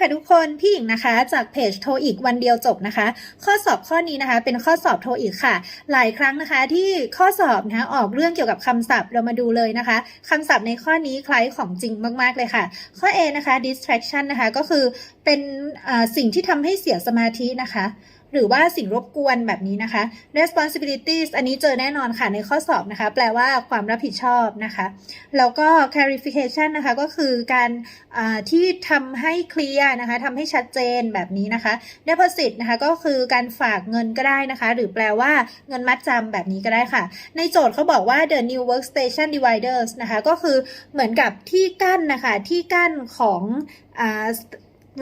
ค่ะทุกคน พี่หญิงนะคะ จากเพจโทอีกวันเดียวจบนะคะ ข้อสอบข้อนี้นะคะ เป็นข้อสอบโทอีกค่ะ หลายครั้งนะคะ ที่ข้อสอบนะคะออกเรื่องเกี่ยวกับคำศัพท์เรามาดูเลยนะคะคำศัพท์ในข้อนี้คล้ายของจริงมากๆเลยค่ะ ข้อ A นะคะ distraction นะคะก็คือเป็นสิ่งที่ทำให้เสียสมาธินะคะ หรือว่าสิ่งรบกวนแบบนี้นะคะ responsibilities อันนี้เจอแน่นอนค่ะในข้อสอบนะคะ แปลว่าความรับผิดชอบนะคะ แล้วก็ clarification นะคะก็คือการที่ทำให้เคลียร์นะคะทำให้ชัดเจนแบบนี้นะคะ deposit นะคะก็คือการฝากเงินก็ได้นะคะ หรือแปลว่าเงินมัดจำแบบนี้ก็ได้ค่ะ ในโจทย์เขาบอกว่า the new workstation dividers นะคะก็คือเหมือนกับที่กั้นนะคะที่กั้นของ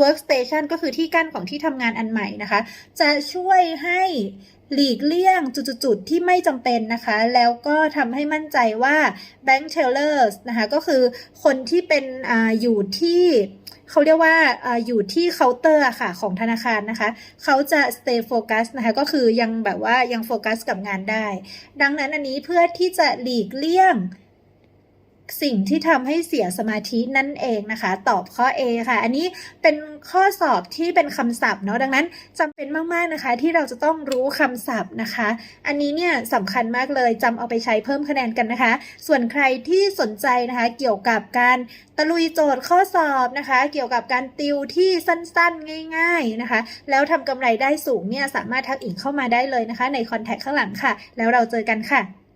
workstation ก็คือที่กั้นของที่ทำงานอันใหม่นะคะ จะช่วยให้หลีกเลี่ยงจุดๆที่ไม่จำเป็นนะคะ แล้วก็ทำให้มั่นใจว่า bank tellers นะคะ ก็คือคนที่เป็นออยู่ที่เขาเรียกว่าออยู่ที่เคาน์เตอร์ค่ะของธนาคารนะคะ เขาจะ stay focus นะคะ ก็คือยังแบบว่ายังโฟกัสกับงานได้ ดังนั้นอันนี้เพื่อที่จะหลีกเลี่ยง สิ่งที่ทำให้เสียสมาธินั่นเองนะคะ ตอบข้อ A ค่ะ อันนี้เป็นข้อสอบที่เป็นคำศัพท์เนาะดังนั้นจำเป็นมากๆนะคะ ที่เราจะต้องรู้คำศัพท์นะคะ อันนี้เนี่ยสำคัญมากเลยจำเอาไปใช้เพิ่มคะแนนกันนะคะ ส่วนใครที่สนใจนะคะ เกี่ยวกับการตะลุยโจทย์ข้อสอบนะคะ เกี่ยวกับการติวที่สั้นๆ ง่ายๆนะคะ แล้วทำกำไรได้สูงเนี่ยสามารถทักอิงเข้ามาได้เลยนะคะ ในคอนแทคข้างหลังค่ะ แล้วเราเจอกันค่ะ